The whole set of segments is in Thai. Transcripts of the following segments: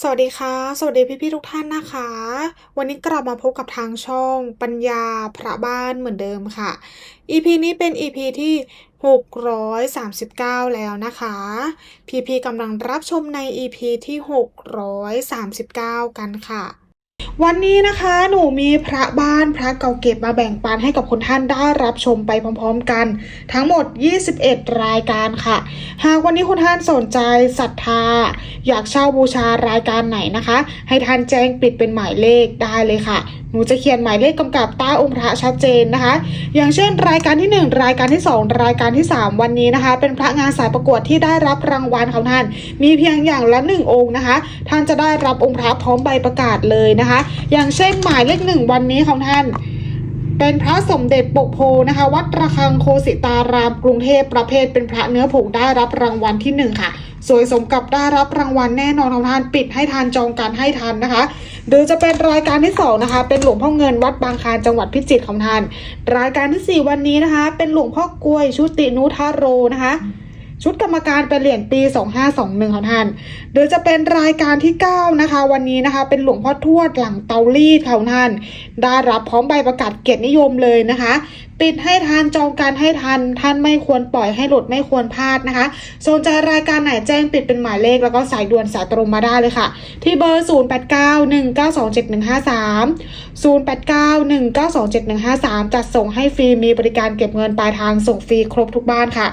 สวัสดีค่ะ สวัสดีพี่ๆทุกท่านนะคะ วันนี้กลับมาพบกับทางช่องปัญญาพระบ้านเหมือนเดิมค่ะ EP นี้เป็น EP ที่ 639 แล้วนะคะ พี่ๆกำลังรับชมใน EP ที่ 639 กันค่ะ วันนี้นะคะหนูมีพระบ้านพระเก่าเก็บมาแบ่งปันให้กับคุณท่านได้รับชมไปพร้อมๆกัน ทั้งหมด 21 รายการค่ะ หากวันนี้คุณท่านสนใจศรัทธา อยากเช่าบูชารายการไหนนะคะ ให้ท่านแจ้งปิดเป็นหมายเลขได้เลยค่ะ นูจะเขียนหมายเลขกำกับใต้องค์พระชัดเจนนะคะ อย่างเช่น รายการที่ 1 รายการที่ 2 รายการที่ 3 วันนี้นะคะ เป็นพระงานสายประกวดที่ได้รับรางวัลของท่าน มีเพียงอย่างละ 1 องค์นะคะ ท่านจะได้รับองค์พระพร้อมใบประกาศเลยนะคะ อย่างเช่นหมายเลขหนึ่งวันนี้ของท่าน เป็นพระสมเด็จปกโพนะคะ วัดระฆังโคสิตารามกรุงเทพประเภทเป็นพระเนื้อผงได้รับรางวัลที่หนึ่งค่ะ สวยสมกับได้รับรางวัลแน่นอนของท่านปิดให้ทานจองการให้ทันนะคะ หรือจะเป็นรายการที่สองนะคะ เป็นหลวงพ่อเงินวัดบางคานจังหวัดพิจิตรของท่าน รายการที่สี่วันนี้นะคะ เป็นหลวงพ่อกล้วยชุตินุทาโรนะคะ ชุดกรรมการเป็นเหรียญปี 2521ของท่านหรือจะเป็นรายการที่ 9 นะคะ วันนี้นะคะ เป็นหลวงพ่อทวดหลังเตารีดของท่าน ได้รับพร้อมใบประกาศเกียรตินิยมเลยนะคะปิดให้ทันจองการให้ทัน ท่านไม่ควรปล่อยให้หลุดไม่ควรพลาดนะคะ สนใจรายการไหนแจ้งปิดเป็นหมายเลข แล้วก็สายด่วนสายตรงมาได้เลยค่ะ ที่เบอร์ 0891927153 0891927153 จัดส่งให้ฟรีมีบริการเก็บเงินปลายทางส่งฟรีครบทุกบ้านค่ะ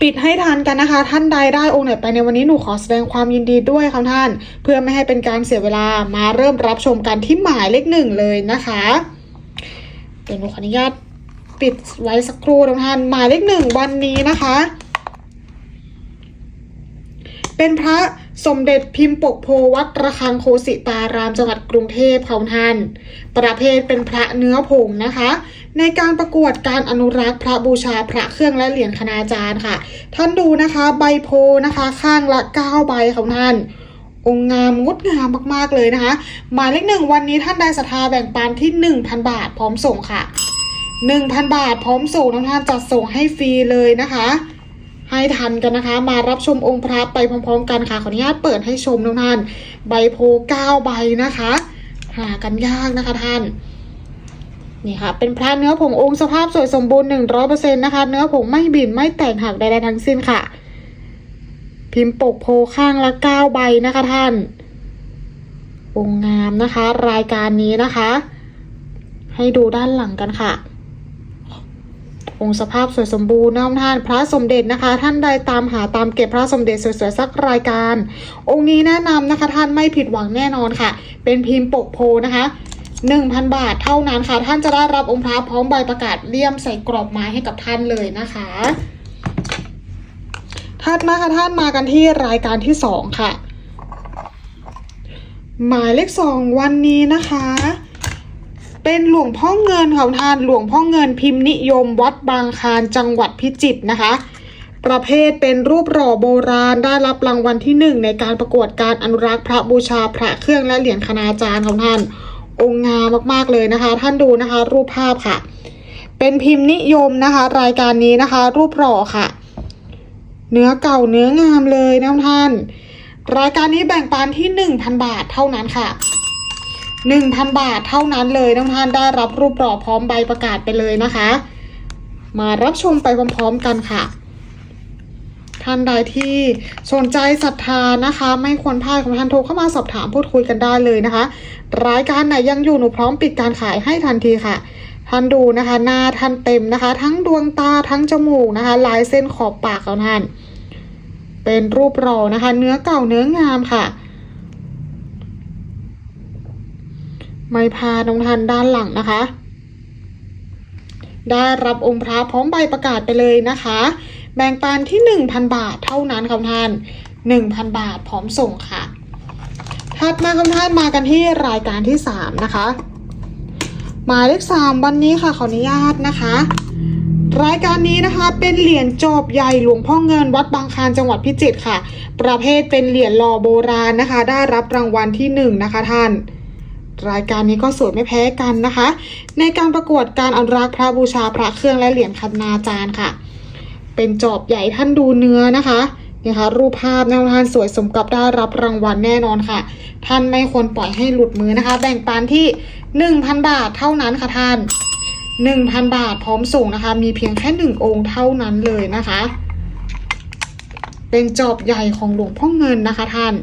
ปิดให้ทันกันนะคะ ท่านใดได้องค์ไหนไปในวันนี้หนูขอแสดงความยินดีด้วยครับท่าน เพื่อไม่ให้เป็นการเสียเวลามาเริ่มรับชมกันที่หมายเลขหนึ่งเลยนะคะเดี๋ยวหนูขออนุญาตปิดไว้สักครู่นะท่านหมายเลขหนึ่งวันนี้นะคะ เป็นพระสมเด็จพิมพ์ปกโพวัดระฆังโคสิตารามจังหวัดกรุงเทพของท่านประเภทเป็นพระเนื้อผงนะคะ ในการประกวดการอนุรักษ์พระบูชาพระเครื่องและเหรียญคณาจารย์ค่ะ ท่านดูนะคะใบโพนะคะ ข้างละ 9 ใบของท่านองค์งามงดงามมากๆเลยนะคะ หมายเลขหนึ่งวันนี้ท่านใดศรัทธาแบ่งปันที่ 1,000 บาทพร้อมส่งค่ะ 1,000 บาทพร้อมส่งน้องท่านจัดส่งให้ฟรีเลยนะคะ ให้ทันกันนะคะ มารับชมองค์พระไปพร้อมๆ กันค่ะขออนุญาตเปิดให้ชมน้องท่าน ใบโพเก้าใบนะคะ หากันยากนะคะท่าน นี่ค่ะ เป็นพระเนื้อผงองค์สภาพสวยสมบูรณ์หนึ่งร้อยเปอร์เซ็นต์นะคะ เนื้อผงไม่บินไม่แตกหักใดๆทั้งสิ้นค่ะ พิมพ์ปกโพข้างละเก้าใบนะคะท่าน องค์งามนะคะ รายการนี้นะคะ ให้ดูด้านหลังกันค่ะ องค์สภาพสวยสมบูรณ์น้ำท่านพระสมเด็จนะคะ ท่านใดตามหาตามเก็บพระสมเด็จสวยๆสักรายการ องค์นี้แนะนำนะคะ ท่านไม่ผิดหวังแน่นอนค่ะ เป็นพิมพ์ปกโพนะคะ 1,000 บาทเท่านั้นค่ะ ท่านจะได้รับองค์พระพร้อมใบประกาศเลี่ยมใส่กรอบไม้ให้กับท่านเลยนะคะถัดมาค่ะท่านมากันที่รายการที่สองค่ะ หมายเลขสองวันนี้นะคะ เป็นหลวงพ่อเงินของท่านหลวงพ่อเงินพิมพ์นิยมวัดบางคานจังหวัดพิจิตรนะคะประเภทเป็นรูปหล่อโบราณได้รับรางวัลที่หนึ่งในการประกวดการอนุรักษ์พระบูชาพระเครื่องและเหรียญคณาจารย์ของท่าน องค์งามมากๆเลยนะคะ ท่านดูนะคะ รูปภาพค่ะ เป็นพิมพ์นิยมนะคะ รายการนี้นะคะ รูปหล่อค่ะ เนื้อเก่าเนื้องามเลยนะท่าน รายการนี้แบ่งปันที่1,000บาทเท่านั้นค่ะ1,000บาทเท่านั้นเลยน้องท่านได้รับรูปหล่อพร้อมใบประกาศไปเลยนะคะ มารับชมไปพร้อมๆกันค่ะ ท่านใดที่สนใจศรัทธานะคะ ไม่ควรพลาดของท่านโทรเข้ามาสอบถามพูดคุยกันได้เลยนะคะ รายการไหนยังอยู่หนูพร้อมปิดการขายให้ทันทีค่ะท่านดูนะคะหน้าท่านเต็มนะคะ ทั้งดวงตาทั้งจมูกนะคะ ลายเส้นขอบปากของท่าน เป็นรูปหล่อนะคะ เนื้อเก่าเนื้องามค่ะ ไม่พาน้องทันด้านหลังนะคะ ได้รับองค์พระพร้อมใบประกาศไปเลยนะคะ แบ่งปันที่ 1,000 บาทเท่านั้นค่ะท่าน 1,000 บาทพร้อมส่งค่ะ ถัดมาคำท่านมากันที่รายการที่ 3 นะคะ หมายเลข3วันนี้ค่ะขออนุญาตนะคะ รายการนี้นะคะเป็นเหรียญจอบใหญ่หลวงพ่อเงินวัดบางคลานจังหวัดพิจิตรค่ะ ประเภทเป็นเหรียญหล่อโบราณนะคะ ได้รับรางวัลที่หนึ่งนะคะท่านรายการนี้ก็สวยไม่แพ้กันนะคะ ในการประกวดการอนุรักษ์พระบูชาพระเครื่องและเหรียญคณาจารย์ค่ะ เป็นจอบใหญ่ท่านดูเนื้อนะคะนี่ค่ะรูปภาพนะคะท่านสวยสมกับได้รับรางวัลแน่นอนค่ะ ท่านไม่ควรปล่อยให้หลุดมือนะคะ แบ่งปันที่ 1,000 บาทเท่านั้นค่ะท่าน 1,000 บาทพร้อมส่งนะคะ มีเพียงแค่หนึ่งองค์เท่านั้นเลยนะคะ เป็นจอบใหญ่ของหลวงพ่อเงินนะคะท่าน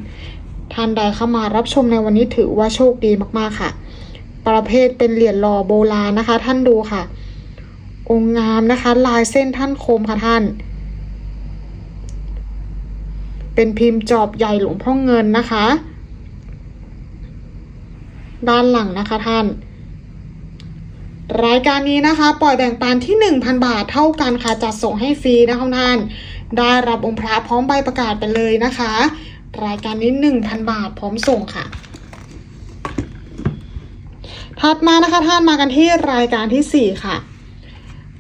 ท่านใดเข้ามารับชมในวันนี้ถือว่าโชคดีมากๆค่ะ ประเภทเป็นเหรียญหล่อโบราณนะคะ ท่านดูค่ะ องค์งามนะคะ ลายเส้นท่านคมค่ะท่าน เป็นพิมพ์จอบใหญ่หลวงพ่อเงินนะคะ ด้านหลังนะคะท่าน รายการนี้นะคะ ปล่อยแบ่งปันที่ 1,000 บาทเท่ากันค่ะจัดส่งให้ฟรีนะคะท่าน ได้รับองค์พระพร้อมใบประกาศไปเลยนะคะ รายการนี้ 1,000 บาทพร้อมส่งค่ะถัดมานะคะท่านมากันที่รายการทีสี่4 ค่ะ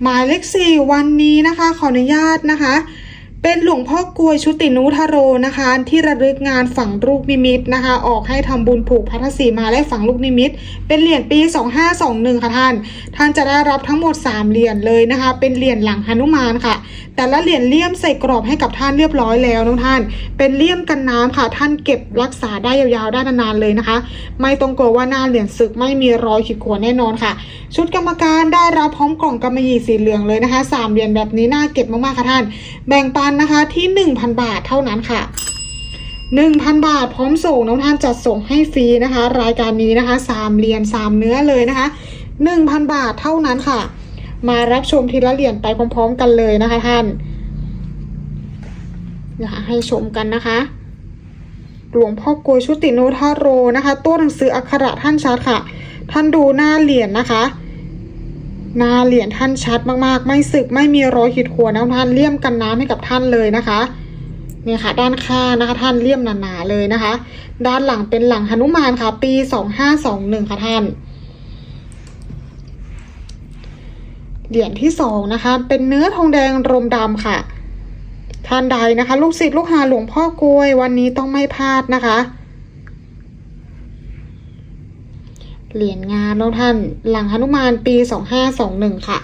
หมายเลขสี่วันนี้นะคะ ขออนุญาตนะคะ เป็นหลวงพ่อกลวยชุตินุทโรนะคะ ที่ระลึกงานฝังลูกนิมิตนะคะ ออกให้ทำบุญผูกพัทธสีมาและฝังลูกนิมิต เป็นเหรียญปี 2521 ค่ะท่าน ท่านจะได้รับทั้งหมด 3 เหรียญเลยนะคะ เป็นเหรียญหลังหนุมานค่ะ แต่ละเหรียญเลี่ยมใส่กรอบให้กับท่านเรียบร้อยแล้วน้องท่าน เป็นเลี่ยมกันน้ำค่ะ ท่านเก็บรักษาได้ยาวๆได้นานๆเลยนะคะ ไม่ต้องกลัวว่าหน้าเหรียญสึกไม่มีรอยขีดข่วนแน่นอนค่ะ ชุดกรรมการได้รับพร้อมกล่องกำมะหยี่สีเหลืองเลยนะคะสามเหรียญแบบนี้น่าเก็บมากๆค่ะท่าน แบ่งปันนะคะที่ 1,000 บาทเท่านั้นค่ะ 1,000 บาทพร้อมส่งน้องท่านจัดส่งให้ฟรีนะคะ รายการนี้นะคะสามเหรียญสามเนื้อเลยนะคะ 1,000 บาทเท่านั้นค่ะ มารับชมทีละเหรียญไปพร้อม ๆ กันเลยนะคะท่านนะคะให้ชมกันนะคะ หลวงพ่อกลวยชุติโนทาโรนะคะ ตัวหนังสืออักขระท่านชัดค่ะ ท่านดูหน้าเหรียญนะคะ หน้าเหรียญท่านชัดมากๆ ไม่สึกไม่มีรอยขีดข่วนนะท่านเลี่ยมกันน้ำให้กับท่านเลยนะคะเนี่ยค่ะ ด้านข้างนะคะท่านเลี่ยมหนาๆเลยนะคะ ด้านหลังเป็นหลังหนุมานค่ะ ปีสองห้าสองหนึ่งค่ะท่านเหรียญที่สองนะคะ เป็นเนื้อทองแดงรมดำค่ะ ท่านใดนะคะ ลูกศิษย์ลูกหาหลวงพ่อกลวยวันนี้ต้องไม่พลาดนะคะ เหรียญงามแล้วท่านหลังหนุมานปีสองห้าสองหนึ่งค่ะ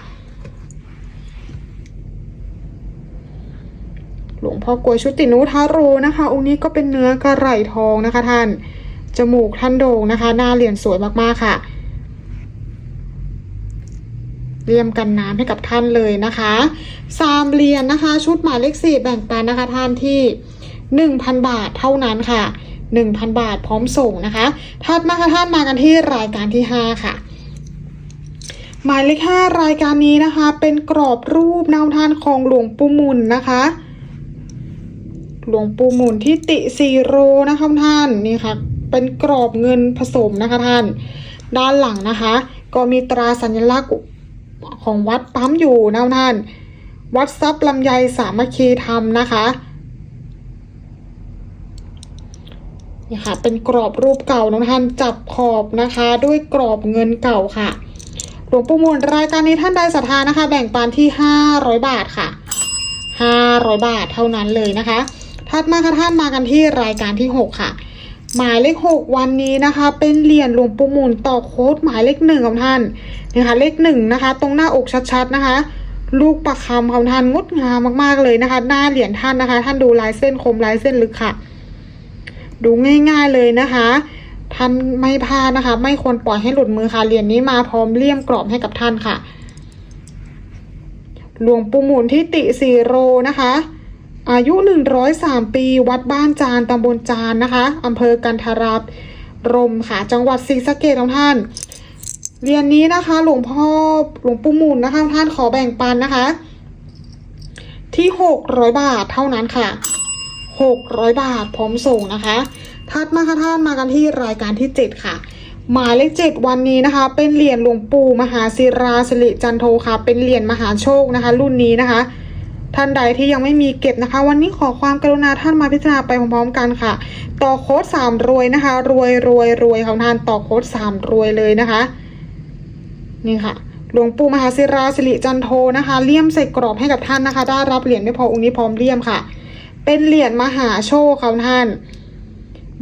หลวงพ่อกลวยชุตินุทาโรนะคะ องค์นี้ก็เป็นเนื้อกระไหล่ทองนะคะท่าน จมูกท่านโด่งนะคะ หน้าเหรียญสวยมากๆค่ะเรียมกันน้ำให้กับท่านเลยนะคะสามเหรียญนะคะ ชุดหมายเลขสี่แบ่งปันนะคะท่านที่หนึ่งพันบาทเท่านั้นค่ะ หนึ่งพันบาทพร้อมส่งนะคะถัดมาค่ะท่านมากันที่รายการที่ห้าค่ะหมายเลขห้ารายการนี้นะคะ เป็นกรอบรูปนาวทานของหลวงปู่มุนนะคะ หลวงปู่มุนที่ติซีโรนะคะท่านนี่ค่ะ เป็นกรอบเงินผสมนะคะท่าน ด้านหลังนะคะ ก็มีตราสัญลักษณ์ของวัดปั๊มอยู่นะท่าน วัดทรัพย์ลำไยสามัคคีธรรมนะคะ นี่ค่ะ เป็นกรอบรูปเก่าน้องท่านจับขอบนะคะ ด้วยกรอบเงินเก่าค่ะหลวงปู่มุนรายการนี้ท่านใดศรัทธานะคะ แบ่งปันที่ 500 บาทค่ะ 500 บาทเท่านั้นเลยนะคะถัดมาค่ะท่านมากันที่รายการที่ 6 ค่ะ หมายเลข 6 วันนี้นะคะ เป็นเหรียญหลวงปู่มุนต่อโค้ดหมายเลขหนึ่งของท่านนะคะเลขหนึ่งนะคะ ตรงหน้าอกชัดๆนะคะลูกประคำของท่านงดงามมากๆเลยนะคะ หน้าเหรียญท่านนะคะ ท่านดูลายเส้นคมลายเส้นลึกค่ะ ดูง่าย ๆเลยนะคะท่านไม่พลาดนะคะ ไม่ควรปล่อยให้หลุดมือค่ะเหรียญนี้มาพร้อมเลี่ยมกรอบให้กับท่านค่ะ หลวงปู่หมุนที่ติสีโรนะคะ อายุ 103 ปี วัดบ้านจานตำบลจานนะคะอำเภอกันทราบรมค่ะ จังหวัดศรีสะเกษของท่านเรียนนี้นะคะ หลวงพ่อหลวงปู่หมุนนะคะท่านขอแบ่งปันนะคะ ที่600บาทเท่านั้นค่ะ 600 บาทพร้อมส่งนะคะ ถัดมาค่ะท่านมากันที่รายการที่ 7 ค่ะ หมายเลขเจ็ดวันนี้นะคะ เป็นเหรียญหลวงปู่มหาศิราสิริจันโทค่ะ เป็นเหรียญมหาโชคนะคะ รุ่นนี้นะคะ ท่านใดที่ยังไม่มีเก็บนะคะ วันนี้ขอความกรุณาท่านมาพิจารณาไปพร้อมๆกันค่ะ ต่อโค้ดสามรวยนะคะ รวยรวยรวยของท่านต่อโค้ดสามรวยเลยนะคะ นี่ค่ะหลวงปู่มหาศิราสิริจันโทนะคะเลี่ยมใส่กรอบให้กับท่านนะคะ ได้รับเหรียญไม่พอองค์นี้พร้อมเลี่ยมค่ะ เป็นเหรียญมหาโชคของท่าน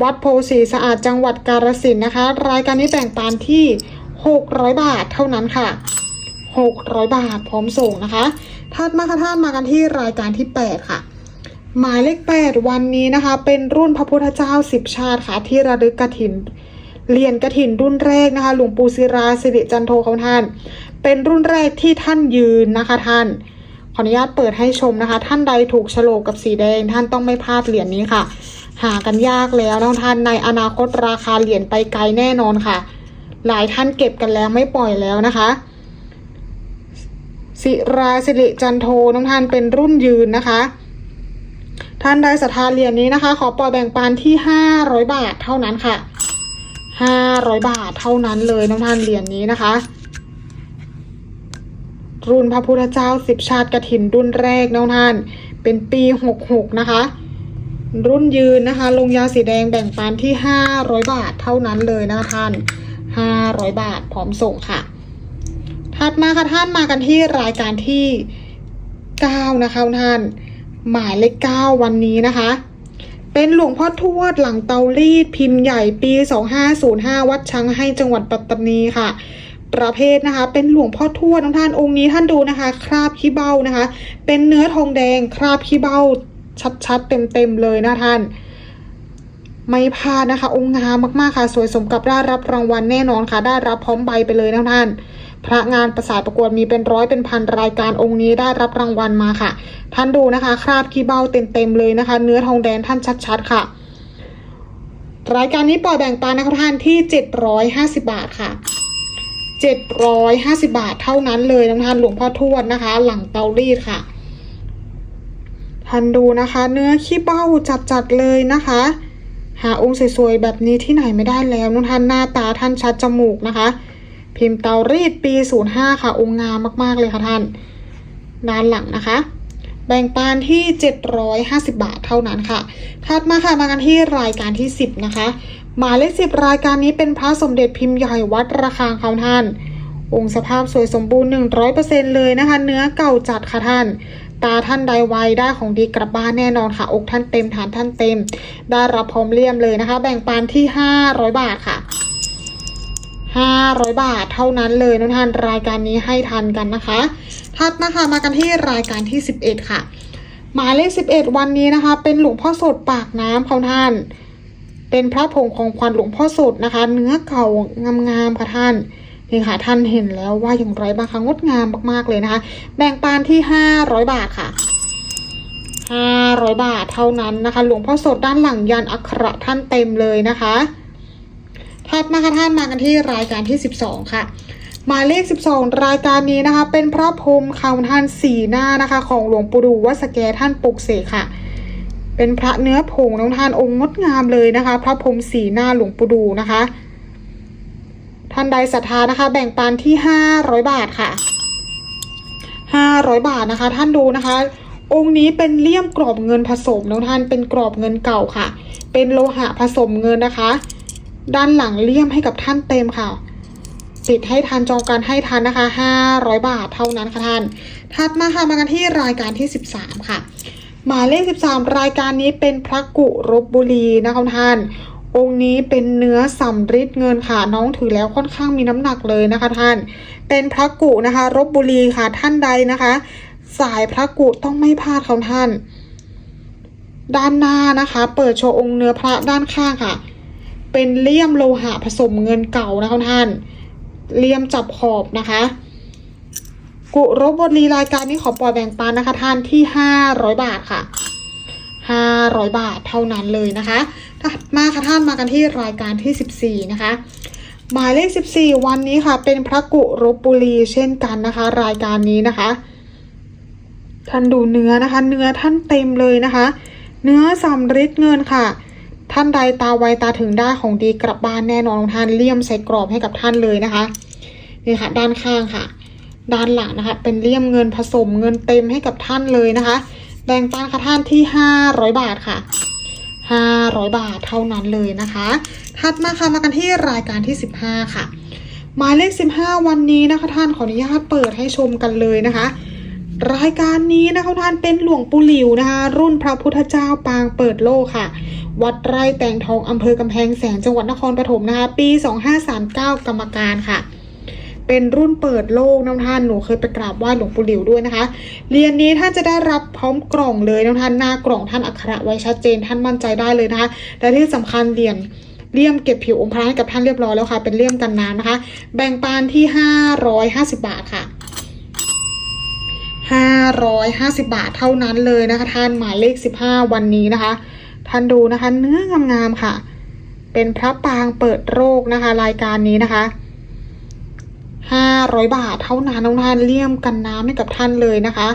วัดโพสีสะอาดจังหวัดกาฬสินนะคะ รายการนี้แบ่งปันที่ 600 บาทเท่านั้นค่ะ 600 บาทพร้อมส่งนะคะถัดมาค่ะท่านมากันที่รายการที่ 8 ค่ะหมายเลขแปดวันนี้นะคะ เป็นรุ่นพระพุทธเจ้าสิบชาติค่ะ ที่ระลึกกฐินเหรียญกฐินรุ่นแรกนะคะ หลวงปู่ศิราสิริจันโทของท่าน เป็นรุ่นแรกที่ท่านยืนนะคะท่าน ออนุญาตเปิดให้ชมนะคะ ท่านใดถูกโฉลกกับสีแดง ท่านต้องไม่พลาดเหรียญนี้ค่ะ หากันยากแล้วนะท่านในอนาคตราคาเหรียญไปไกลแน่นอนค่ะ หลายท่านเก็บกันแล้วไม่ปล่อยแล้วนะคะศิราสิริจันโทน้องท่านเป็นรุ่นยืนนะคะ ท่านใดศรัทธาเหรียญนี้นะคะ ขอปล่อยแบ่งปันที่ห้าร้อยบาทเท่านั้นค่ะห้าร้อยบาทเท่านั้นเลยน้องท่านเหรียญนี้นะคะ รุ่นพระพุทธเจ้าสิบชาติกฐินรุ่นแรกน้องท่าน เป็นปีหกหกนะคะ รุ่นยืนนะคะ ลงยาสีแดงแบ่งปันที่ห้าร้อยบาทเท่านั้นเลยนะคะท่านห้าร้อยบาทพร้อมส่งค่ะ ถัดมาค่ะท่านมากันที่รายการที่เก้านะคะท่าน หมายเลขเก้าวันนี้นะคะ เป็นหลวงพ่อทวดหลังเตารีดพิมพ์ใหญ่ปี2505วัดช้างให้จังหวัดปัตตานีค่ะ ประเภทนะคะ เป็นหลวงพ่อทวดน้องท่านองค์นี้ท่านดูนะคะ คราบขี้เบ้านะคะ เป็นเนื้อทองแดงคราบขี้เบ้าชัดๆเต็มๆเลยนะท่านไม่พลาดนะคะ องค์งามมากๆค่ะ สวยสมกับได้รับรางวัลแน่นอนค่ะ ได้รับพร้อมใบไปเลยนะท่าน พระงานประสาทประกวดมีเป็นร้อยเป็นพันรายการองค์นี้ได้รับรางวัลมาค่ะ ท่านดูนะคะ คราบขี้เบ้าเต็มๆเลยนะคะ เนื้อทองแดงท่านชัด ๆ ค่ะ รายการนี้ปล่อยแบ่งปันนะคะท่านที่ 750 บาทค่ะ 750 บาทเท่านั้นเลยนะท่านหลวงพ่อทวดนะคะ หลังเตารีดค่ะท่านดูนะคะ เนื้อขี้เบ้าจัดๆเลยนะคะ หาองค์สวยๆแบบนี้ที่ไหนไม่ได้แล้วน้องท่านหน้าตาท่านชัดจมูกนะคะ พิมพ์เตารีดปี 05 ค่ะ องค์งามมากๆเลยค่ะท่าน ด้านหลังนะคะ แบ่งปานที่ 750 บาทเท่านั้นค่ะถัดมาค่ะมากันที่รายการที่ 10 นะคะ หมายเลข10รายการนี้เป็นพระสมเด็จพิมพ์ใหญ่วัดระฆังค่ะท่าน องค์สภาพสวยสมบูรณ์100%เปอร์เซ็นเลยนะคะ เนื้อเก่าจัดค่ะท่าน ตาท่านใดไวได้ของดีกลับบ้านแน่นอนค่ะ อกท่านเต็มฐานท่านเต็ม ได้รับพร้อมเลี่ยมเลยนะคะ แบ่งปานที่500บาทค่ะ500บาทเท่านั้นเลยนะท่านรายการนี้ให้ทันกันนะคะ ถัดมาค่ะมากันที่รายการที่11ค่ะ หมายเลข11วันนี้นะคะ เป็นหลวงพ่อสดปากน้ำค่ะท่าน เป็นพระผงของขวัญหลวงพ่อสดนะคะ เนื้อเก่างามๆค่ะท่านนี่ค่ะท่านเห็นแล้วว่าอย่างไรบ้างคะงดงามมากๆเลยนะคะ แบ่งปานที่500บาทค่ะ500บาทเท่านั้นนะคะ หลวงพ่อสดด้านหลังยันอักขระท่านเต็มเลยนะคะถัดมาค่ะท่านมากันที่รายการที่12ค่ะหมายเลข 12 รายการนี้นะคะ เป็นพระพรมคำท่านสีหน้านะคะ ของหลวงปู่ดูวัดสแกท่านปลุกเสกค่ะ เป็นพระเนื้อผงน้องท่านองค์งดงามเลยนะคะ พระพรมสีหน้าหลวงปู่ดูนะคะ ท่านใดศรัทธานะคะ แบ่งปันที่500บาทค่ะ500บาทนะคะ ท่านดูนะคะ องค์นี้เป็นเลี่ยมกรอบเงินผสมน้องท่านเป็นกรอบเงินเก่าค่ะ เป็นโลหะผสมเงินนะคะ ด้านหลังเลี่ยมให้กับท่านเต็มค่ะติดให้ทันจองการให้ทันนะคะ 500 บาทเท่านั้นค่ะท่าน ถัดมาค่ะมากันที่รายการที่ 13 ค่ะ หมายเลข 13 รายการนี้เป็นพระกุรบบุรีนะคะท่าน องค์นี้เป็นเนื้อสำริดเงินค่ะน้องถือแล้วค่อนข้างมีน้ำหนักเลยนะคะท่าน เป็นพระกุนะคะ รบบุรีค่ะท่านใดนะคะ สายพระกุต้องไม่พลาดค่ะท่าน ด้านหน้านะคะ เปิดโชว์องค์เนื้อพระด้านข้างค่ะ เป็นเลี่ยมโลหะผสมเงินเก่านะคะท่าน เลี่ยมจับขอบนะคะ กุรบบุรีรายการนี้ขอปล่อยแบ่งปันนะคะ ท่านที่500บาทค่ะ500บาทเท่านั้นเลยนะคะถัดมาค่ะท่านมากันที่รายการที่14นะคะ หมายเลข14วันนี้ค่ะ เป็นพระกุรบบุรีเช่นกันนะคะ รายการนี้นะคะ ท่านดูเนื้อนะคะ เนื้อท่านเต็มเลยนะคะ เนื้อสำริดเงินค่ะท่านใดตาไวตาถึงได้ของดีกลับบ้านแน่นอนท่านเลี่ยมใส่กรอบให้กับท่านเลยนะคะนี่ค่ะด้านข้างค่ะ ด้านหลังนะคะ เป็นเลี่ยมเงินผสมเงินเต็มให้กับท่านเลยนะคะ แบ่งปันค่ะท่านที่ 500 บาทค่ะ 500 บาทเท่านั้นเลยนะคะ ถัดมาค่ะมากันที่รายการที่ 15 ค่ะ หมายเลข 15 วันนี้นะคะท่านขออนุญาตเปิดให้ชมกันเลยนะคะ รายการนี้นะคะท่านเป็นหลวงปู่หลิวนะคะ รุ่นพระพุทธเจ้าปางเปิดโลกค่ะ วัดไร่แตงทองอำเภอกำแพงแสนจังหวัดนครปฐมนะคะ ปี 2539 กรรมการค่ะ เป็นรุ่นเปิดโลกน้องท่านหนูเคยไปกราบไหว้หลวงปู่หลิวด้วยนะคะเหรียญนี้ท่านจะได้รับพร้อมกล่องเลยน้องท่านหน้ากล่องท่านอักขระไว้ชัดเจนท่านมั่นใจได้เลยนะคะและที่สำคัญเหรียญเลี่ยมเก็บผิวองค์พระให้กับท่านเรียบร้อยแล้วค่ะ เป็นเลี่ยมกันน้ำนะคะ แบ่งปานที่ 550 บาทค่ะ 550 บาทเท่านั้นเลยนะคะ ท่านหมายเลข 15 วันนี้นะคะ ท่านดูนะคะ เนื้องามๆค่ะ เป็นพระปางเปิดโรคนะคะ รายการนี้นะคะ 500 บาทเท่านั้นน้องท่านเลี่ยมกันน้ำให้กับท่านเลยนะคะ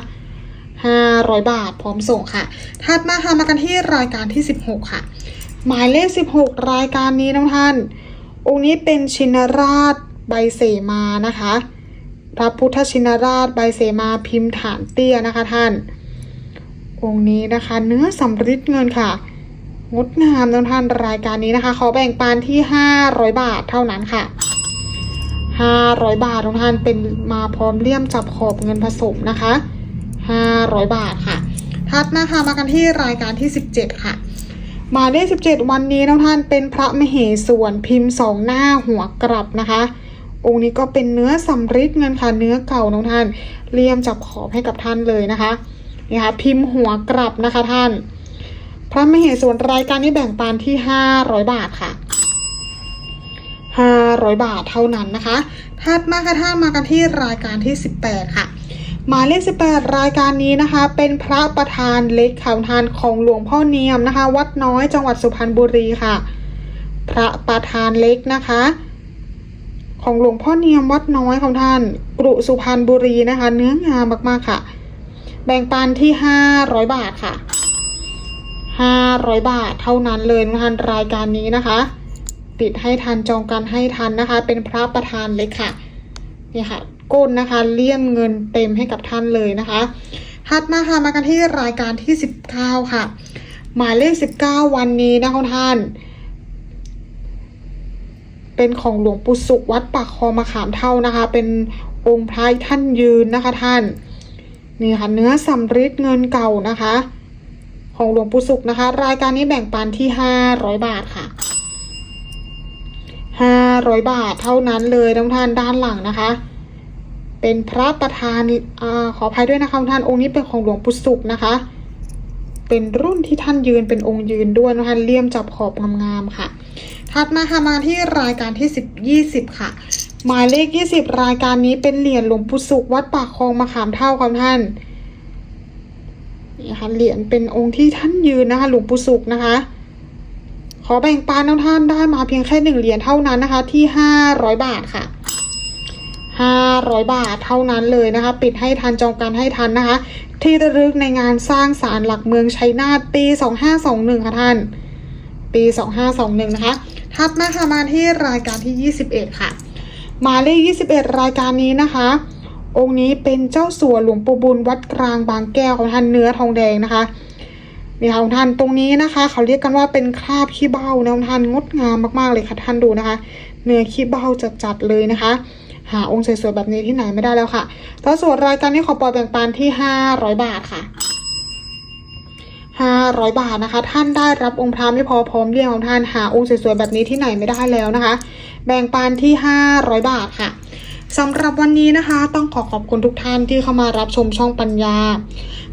500 บาทพร้อมส่งค่ะ ถัดมาค่ะมากันที่รายการที่ 16 ค่ะ หมายเลข 16 รายการนี้น้องท่าน องค์นี้เป็นชินราชใบเสมานะคะ พระพุทธชินราชใบเสมาพิมพ์ฐานเตี้ยนะคะท่าน องค์นี้นะคะ เนื้อสำริดเงินค่ะ งดงามน้องท่านรายการนี้นะคะ ขอแบ่งปันที่ 500 บาทเท่านั้นค่ะ 500 บาททุกท่านเป็นมาพร้อมเลี่ยมจับขอบเงินผสมนะคะ 500 บาทค่ะถัดมาค่ะมากันที่รายการที่ 17 ค่ะหมายเลข17 วันนี้น้องท่านเป็นพระมเหสวนพิมพ์สองหน้าหัวกลับนะคะ องค์นี้ก็เป็นเนื้อสำริดเงินค่ะเนื้อเก่าน้องท่านเลี่ยมจับขอบให้กับท่านเลยนะคะนี่ค่ะพิมพ์หัวกลับนะคะท่าน พระมเหสวนรายการนี้แบ่งปันที่ 500 บาทค่ะ 500 บาทเท่านั้นนะคะถัดมาค่ะท่านมากันที่รายการที่ 18 ค่ะ หมายเลข 18 รายการนี้นะคะ เป็นพระประธานเล็กข่าวทานของหลวงพ่อเนียมนะคะ วัดน้อยจังหวัดสุพรรณบุรีค่ะ พระประธานเล็กนะคะ ของหลวงพ่อเนียมวัดน้อยของท่านกรุสุพรรณบุรีนะคะ เนื้องามมากๆค่ะ แบ่งปันที่ 500 บาทค่ะ 500 บาทเท่านั้นเลยนะท่านรายการนี้นะคะ ติดให้ทันจองกันให้ทันนะคะ เป็นพระประธานเล็กค่ะนี่ค่ะก้นนะคะเลี่ยมเงินเต็มให้กับท่านเลยนะคะถัดมาค่ะมากันที่รายการที่19ค่ะ หมายเลข 19 วันนี้นะคะท่าน เป็นของหลวงปู่สุขวัดปากคอมะขามเท่านะคะ เป็นองค์พระท่านยืนนะคะท่าน นี่ค่ะเนื้อสำริดเงินเก่านะคะ ของหลวงปู่สุขนะคะ รายการนี้แบ่งปันที่ 500 บาทค่ะ 500 บาทเท่านั้นเลยทุกท่านด้านหลังนะคะ เป็นพระประธานอขออภัยด้วยนะคะท่านองค์นี้เป็นของหลวงปู่สุขนะคะ เป็นรุ่นที่ท่านยืนเป็นองค์ยืนด้วยนะคะเลี่ยมจับขอบงามๆค่ะ ถัดมาค่ะมาที่รายการที่10 20 ค่ะ หมายเลข 20 รายการนี้เป็นเหรียญหลวงปู่สุขวัดปากคลองมะขามเท่าค่ะท่านนี่ค่ะเหรียญเป็นองค์ที่ท่านยืนนะคะ หลวงปู่สุขนะคะ ขอแบ่งปันท่านได้มาเพียงแค่หนึ่งเหรียญเท่านั้นนะคะ ที่ห้าร้อยบาทค่ะห้าร้อยบาทเท่านั้นเลยนะคะ ปิดให้ทันจองการให้ทันนะคะ ที่ระลึกในงานสร้างศาลหลักเมืองชัยนาทปีสองห้าสองหนึ่งค่ะท่าน ปีสองห้าสองหนึ่งนะคะถัดมาค่ะมาที่รายการที่ยี่สิบเอ็ดค่ะหมายเลขยี่สิบเอ็ดรายการนี้นะคะ องค์นี้เป็นเจ้าสัวหลวงปู่บุญวัดกลางบางแก้วของท่านเนื้อทองแดงนะคะ นี่ค่ะท่านตรงนี้นะคะ เขาเรียกกันว่าเป็นคราบขี้เบ้านะขอท่านงดงามมากๆเลยค่ะท่านดูนะคะ เนื้อขี้เบ้าจัดๆเลยนะคะ หาองค์สวยๆแบบนี้ที่ไหนไม่ได้แล้วค่ะแล้วส่วนรายการนี้ขอปล่อยแบ่งปันที่500บาทค่ะ500บาทนะคะ ท่านได้รับองค์พระไม่พอพร้อมเรียงของท่านหาองค์สวยๆแบบนี้ที่ไหนไม่ได้แล้วนะคะ แบ่งปันที่500บาทค่ะ สำหรับวันนี้นะคะ ต้องขอขอบคุณทุกท่านที่เข้ามารับชมช่องปัญญา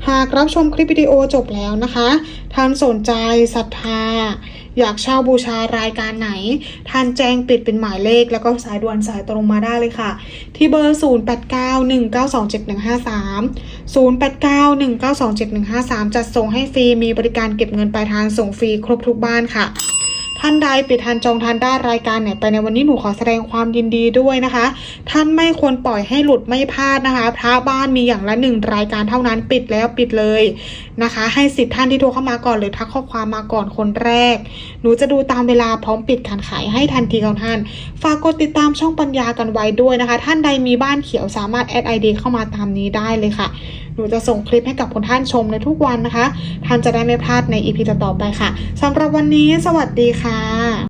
หากรับชมคลิปวิดีโอจบแล้วนะคะท่านสนใจศรัทธา อยากเช่าบูชารายการไหน ท่านแจ้งปิดเป็นหมายเลข แล้วก็สายด่วนสายตรงมาได้เลยค่ะ ที่เบอร์ 0891927153 0891927153 จัดส่งให้ฟรีมีบริการเก็บเงินปลายทางส่งฟรีครบทุกบ้านค่ะ ท่านใดปิดทันจองทันได้รายการไหนไปในวันนี้หนูขอแสดงความยินดีด้วยนะคะ ท่านไม่ควรปล่อยให้หลุดไม่พลาดนะคะพระบ้านมีอย่างละหนึ่งรายการเท่านั้นปิดแล้วปิดเลยนะคะ ให้สิทธิ์ท่านที่โทรเข้ามาก่อนหรือทักข้อความมาก่อนคนแรก หนูจะดูตามเวลาพร้อมปิดการขายให้ทันทีของท่าน ฝากกดติดตามช่องปัญญากันไว้ด้วยนะคะ ท่านใดมีบ้านเขียวสามารถแอดไอเดีเข้ามาตามนี้ได้เลยค่ะ นูจะส่งคลิปให้กับคนท่านชมในทุกวันนะคะ ท่านจะได้ไม่พลาดในอีพีต่อๆไปค่ะสำหรับวันนี้สวัสดีค่ะ